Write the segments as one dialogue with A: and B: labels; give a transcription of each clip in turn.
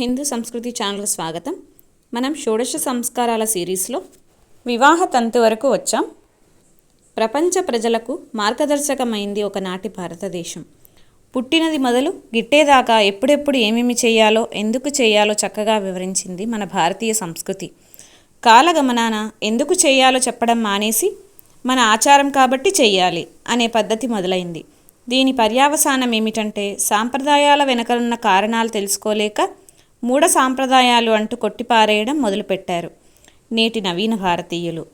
A: హిందూ సంస్కృతి ఛానల్కి స్వాగతం. మనం షోడశ సంస్కారాల సిరీస్లో వివాహ తంతు వరకు వచ్చాం. ప్రపంచ ప్రజలకు మార్గదర్శకమైంది ఒకనాటి భారతదేశం. పుట్టినది మొదలు గిట్టేదాకా ఎప్పుడెప్పుడు ఏమేమి చేయాలో ఎందుకు చేయాలో చక్కగా వివరించింది మన భారతీయ సంస్కృతి. కాలగమనాన ఎందుకు చేయాలో చెప్పడం మానేసి మన ఆచారం కాబట్టి చేయాలి అనే పద్ధతి మొదలైంది. దీని పర్యావసానం ఏమిటంటే సాంప్రదాయాల వెనకనున్న కారణాలు తెలుసుకోలేక మూఢ సాంప్రదాయాలు అంటూ కొట్టిపారేయడం మొదలుపెట్టారు. నేటి నవీన భారతీయులు.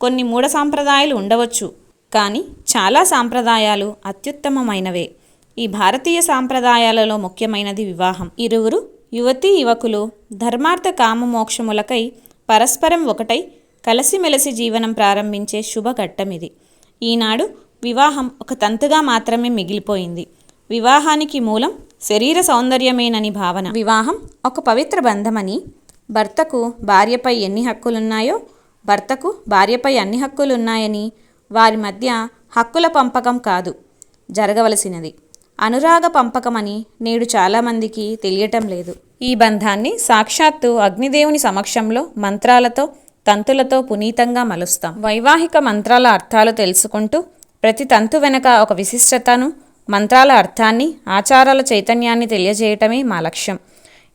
A: కొన్ని మూఢ సాంప్రదాయాలు ఉండవచ్చు కానీ చాలా సాంప్రదాయాలు అత్యుత్తమమైనవే. ఈ భారతీయ సాంప్రదాయాలలో ముఖ్యమైనది వివాహం. ఇరువురు యువతీ యువకులు ధర్మార్థ కామమోక్షములకై పరస్పరం ఒకటై కలిసిమెలిసి జీవనం ప్రారంభించే శుభఘట్టం ఇది ఈనాడు వివాహం ఒక తంతుగా మాత్రమే మిగిలిపోయింది. వివాహానికి మూలం శరీర సౌందర్యమేనని భావన. వివాహం ఒక పవిత్ర బంధమని. భర్తకు భార్యపై ఎన్ని హక్కులున్నాయో భర్తకు భార్యపై అన్ని హక్కులున్నాయని వారి మధ్య హక్కుల పంపకం కాదు జరగవలసినది. అనురాగ పంపకమని నేడు చాలామందికి తెలియటం లేదు. ఈ బంధాన్ని సాక్షాత్తు అగ్నిదేవుని సమక్షంలో మంత్రాలతో తంతులతో పునీతంగా మలుస్తాం. వైవాహిక మంత్రాల అర్థాలు తెలుసుకుంటూ ప్రతి తంతు వెనక ఒక విశిష్టతను మంత్రాల అర్థాన్ని ఆచారాల చైతన్యాన్ని తెలియజేయటమే మా లక్ష్యం.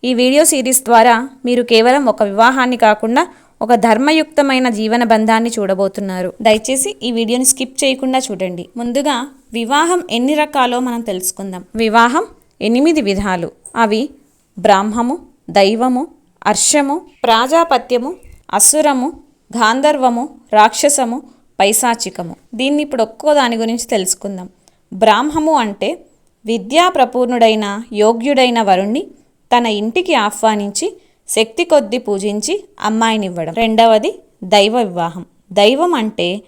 A: ఈ వీడియో సిరీస్ ద్వారా మీరు కేవలం ఒక వివాహాన్ని కాకుండా ఒక ధర్మయుక్తమైన జీవన బంధాన్ని చూడబోతున్నారు. దయచేసి ఈ వీడియోని స్కిప్ చేయకుండా చూడండి. ముందుగా వివాహం ఎన్ని రకాలో మనం తెలుసుకుందాం. వివాహం ఎనిమిది విధాలు. అవి బ్రాహ్మము దైవము అర్షము ప్రాజాపత్యము అసురము గాంధర్వము రాక్షసము పైశాచికము. దీన్ని ఇప్పుడు ఒక్కో దాని గురించి తెలుసుకుందాం. బ్రాహ్మము అంటే విద్యా ప్రపూర్ణుడైన యోగ్యుడైన వరుణ్ణి తన ఇంటికి ఆహ్వానించి శక్తి కొద్దీ పూజించి అమ్మాయినివ్వడం. రెండవది దైవ వివాహం. దైవం అంటే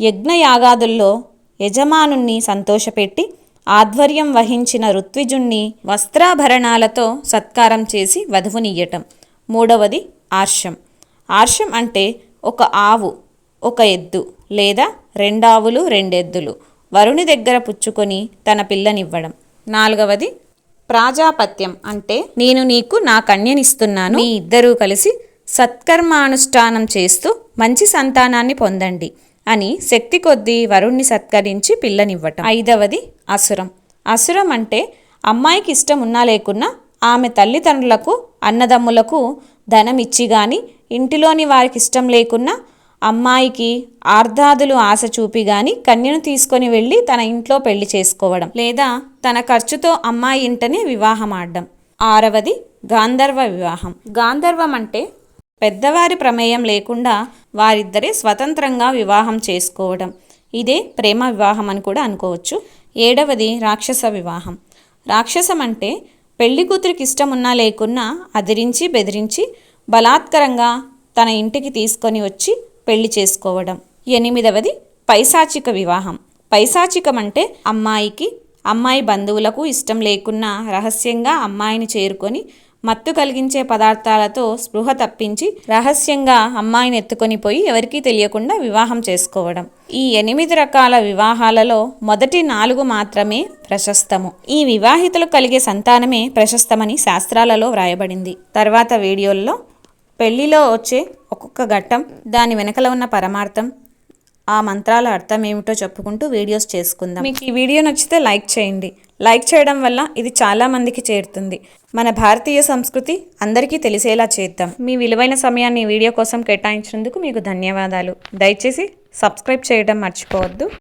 A: యజ్ఞయాగాదుల్లో యజమానుణ్ణి సంతోషపెట్టి ఆధ్వర్యం వహించిన ఋత్విజుణ్ణి వస్త్రాభరణాలతో సత్కారం చేసి వధువునియ్యటం. మూడవది ఆర్షం. ఆర్షం అంటే ఒక ఆవు ఒక ఎద్దు లేదా రెండావులు రెండెద్దులు. వరుని దగ్గర పుచ్చుకొని తన పిల్లనివ్వడం. నాలుగవది ప్రాజాపత్యం అంటే నేను నీకు నా కన్యనిస్తున్నాను. మీ ఇద్దరూ కలిసి సత్కర్మానుష్ఠానం చేస్తూ మంచి సంతానాన్ని పొందండి అని శక్తి కొద్దీ వరుణ్ణి సత్కరించి పిల్లనివ్వటం. ఐదవది అసురం. అసురం అంటే అమ్మాయికి ఇష్టం ఉన్నా లేకున్నా ఆమె తల్లిదండ్రులకు అన్నదమ్ములకు ధనం ఇచ్చి గాని ఇంటిలోని వారికి ఇష్టం లేకున్నా అమ్మాయికి ఆర్ధాదులు ఆశ చూపి గాని కన్యను తీసుకొని వెళ్ళి తన ఇంట్లో పెళ్ళి చేసుకోవడం లేదా తన ఖర్చుతో అమ్మాయి ఇంటనే వివాహం ఆడడం. ఆరవది గాంధర్వ వివాహం. గాంధర్వం అంటే పెద్దవారి ప్రమేయం లేకుండా వారిద్దరే స్వతంత్రంగా వివాహం చేసుకోవడం. ఇదే ప్రేమ వివాహం అని కూడా అనుకోవచ్చు. ఏడవది రాక్షస వివాహం. రాక్షసం అంటే పెళ్ళి కూతురికి ఇష్టం ఉన్నా లేకున్నా అదిరించి బెదిరించి బలాత్కరంగా తన ఇంటికి తీసుకొని వచ్చి పెళ్ళి చేసుకోవడం. ఎనిమిదవది పైశాచిక వివాహం. పైశాచికం అంటే అమ్మాయికి అమ్మాయి బంధువులకు ఇష్టం లేకున్నా రహస్యంగా అమ్మాయిని చేరుకొని మత్తు కలిగించే పదార్థాలతో స్పృహ తప్పించి రహస్యంగా అమ్మాయిని ఎత్తుకొని పోయి ఎవరికీ తెలియకుండా వివాహం చేసుకోవడం. ఈ ఎనిమిది రకాల వివాహాలలో మొదటి నాలుగు మాత్రమే ప్రశస్తము. ఈ వివాహితలు కలిగే సంతానమే ప్రశస్తమని శాస్త్రాలలో వ్రాయబడింది. తర్వాత వీడియోల్లో పెళ్ళిలో వచ్చే ఒక్కొక్క ఘట్టం దాని వెనకల ఉన్న పరమార్థం ఆ మంత్రాల అర్థం ఏమిటో చెప్పుకుంటూ వీడియోస్ చేసుకుందాం. మీకు ఈ వీడియో నచ్చితే లైక్ చేయండి. లైక్ చేయడం వల్ల ఇది చాలామందికి చేరుతుంది. మన భారతీయ సంస్కృతి అందరికీ తెలిసేలా చేద్దాం. మీ విలువైన సమయాన్ని వీడియో కోసం కేటాయించినందుకు మీకు ధన్యవాదాలు. దయచేసి సబ్స్క్రైబ్ చేయడం మర్చిపోవద్దు.